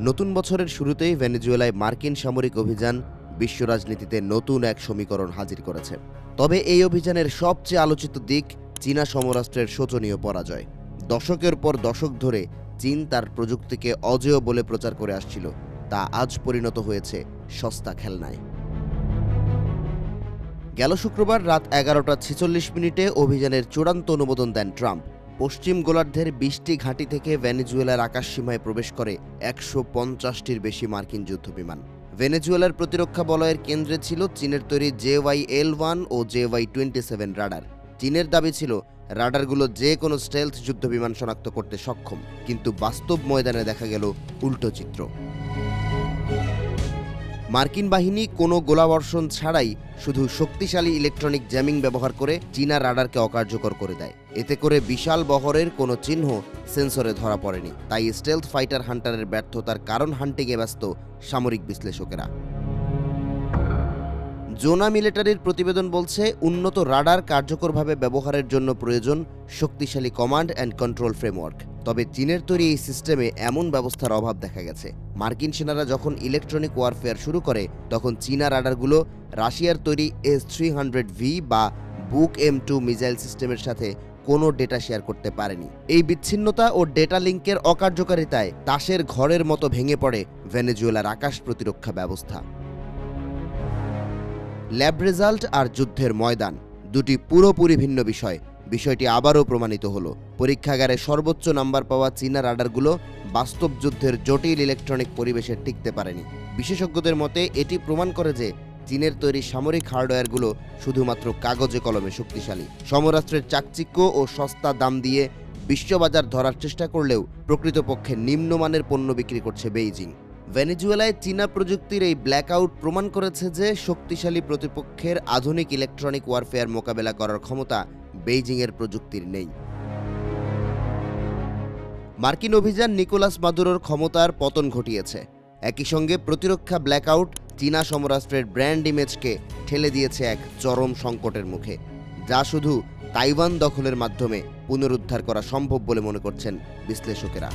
নতুন বছরের শুরুতেই ভেনেজুয়েলায় মার্কিন সামরিক অভিযান বিশ্ব রাজনীতিতে নতুন এক সমীকরণ হাজির করেছে। তবে এই অভিযানের সবচেয়ে আলোচিত দিক চীনা সমরাষ্ট্রের শোচনীয় পরাজয়। দশকের পর দশক ধরে চীন তার প্রযুক্তিকে অজেয় বলে প্রচার করে আসছিল, তা আজ পরিণত হয়েছে সস্তা খেলনায়। গেল শুক্রবার রাত এগারোটা ছেচল্লিশ মিনিটে অভিযানের চূড়ান্ত অনুমোদন দেন ট্রাম্প। পশ্চিম গোলার্ধের বিশটি ঘাঁটি থেকে ভেনেজুয়েলার আকাশসীমায় প্রবেশ করে একশো পঞ্চাশটির বেশি মার্কিন যুদ্ধবিমান। ভেনেজুয়েলার প্রতিরক্ষা বলয়ের কেন্দ্রে ছিল চীনের তৈরি জে ওয়াই এল ওয়ান ও J Y twenty seven radar. চীনের দাবি ছিল, রাডারগুলো যে কোনো স্টেলথ যুদ্ধবিমান শনাক্ত করতে সক্ষম, কিন্তু বাস্তব ময়দানে দেখা গেল উল্টো চিত্র। মার্কিন বাহিনী কোনো গোলাবর্ষণ ছাড়াই শুধু শক্তিশালী ইলেকট্রনিক জ্যামিং ব্যবহার করে চীনা রাডারকে অকার্যকর করে দেয়। এতে করে বিশাল বহরের কোনো চিহ্ন সেন্সরে ধরা পড়েনি। তাই স্টেলথ ফাইটার হান্টারের ব্যর্থতার কারণ হান্টিংয়ে ব্যস্ত সামরিক বিশ্লেষকেরা। জোনা মিলিটারির প্রতিবেদন বলছে, উন্নত রাডার কার্যকরভাবে ব্যবহারের জন্য প্রয়োজন শক্তিশালী কমান্ড অ্যান্ড কন্ট্রোল ফ্রেমওয়ার্ক। তবে চীনের তৈরি এই সিস্টেমে এমন ব্যবস্থার অভাব দেখা গেছে। মার্কিন সেনারা যখন ইলেকট্রনিক ওয়ারফেয়ার শুরু করে, তখন চীনা রাডারগুলো রাশিয়ার তৈরি এস থ্রি হান্ড্রেড ভি বা বুক এম টু মিসাইল সিস্টেমের সাথে কোনো ডেটা শেয়ার করতে পারেনি। এই বিচ্ছিন্নতা ও ডেটা লিঙ্কের অকার্যকারিতায় তাসের ঘরের মতো ভেঙে পড়ে ভেনেজুয়েলার আকাশ প্রতিরক্ষা ব্যবস্থা। ল্যাব রেজাল্ট আর যুদ্ধের ময়দান, দুটি পুরোপুরি ভিন্ন বিষয়। বিষয়টি আবারও প্রমাণিত হলো। পরীক্ষাগারে সর্বোচ্চ নাম্বার পাওয়া চীনা রাডারগুলো বাস্তব যুদ্ধের জটিল ইলেকট্রনিক পরিবেশে টিকতে পারেনি। বিশেষজ্ঞদের মতে, এটি প্রমাণ করে যে চীনের তৈরি সামরিক হার্ডওয়্যারগুলো শুধুমাত্র কাগজে কলমে শক্তিশালী। সমরাস্ত্রের চাকচিক্য ও সস্তা দাম দিয়ে বিশ্ববাজার ধরার চেষ্টা করলেও প্রকৃতপক্ষে নিম্নমানের পণ্য বিক্রি করছে বেইজিং। ভেনেজুয়েলায় চীনা প্রযুক্তির এই ব্ল্যাকআউট প্রমাণ করেছে যে শক্তিশালী প্রতিপক্ষের আধুনিক ইলেকট্রনিক ওয়ারফেয়ার মোকাবেলা করার ক্ষমতা বেইজিংয়ের প্রযুক্তির নেই। মার্কিন অভিযান নিকোলাস মাদুরোর ক্ষমতার পতন ঘটিয়েছে। একই সঙ্গে প্রতিরক্ষা ব্ল্যাকআউট, চীনা সমরাষ্ট্রের ব্র্যান্ড ইমেজকে ঠেলে দিয়েছে এক চরম সংকটের মুখে, যা শুধু তাইওয়ান দখলের মাধ্যমে পুনরুদ্ধার করা সম্ভব বলে মনে করছেন বিশ্লেষকেরা।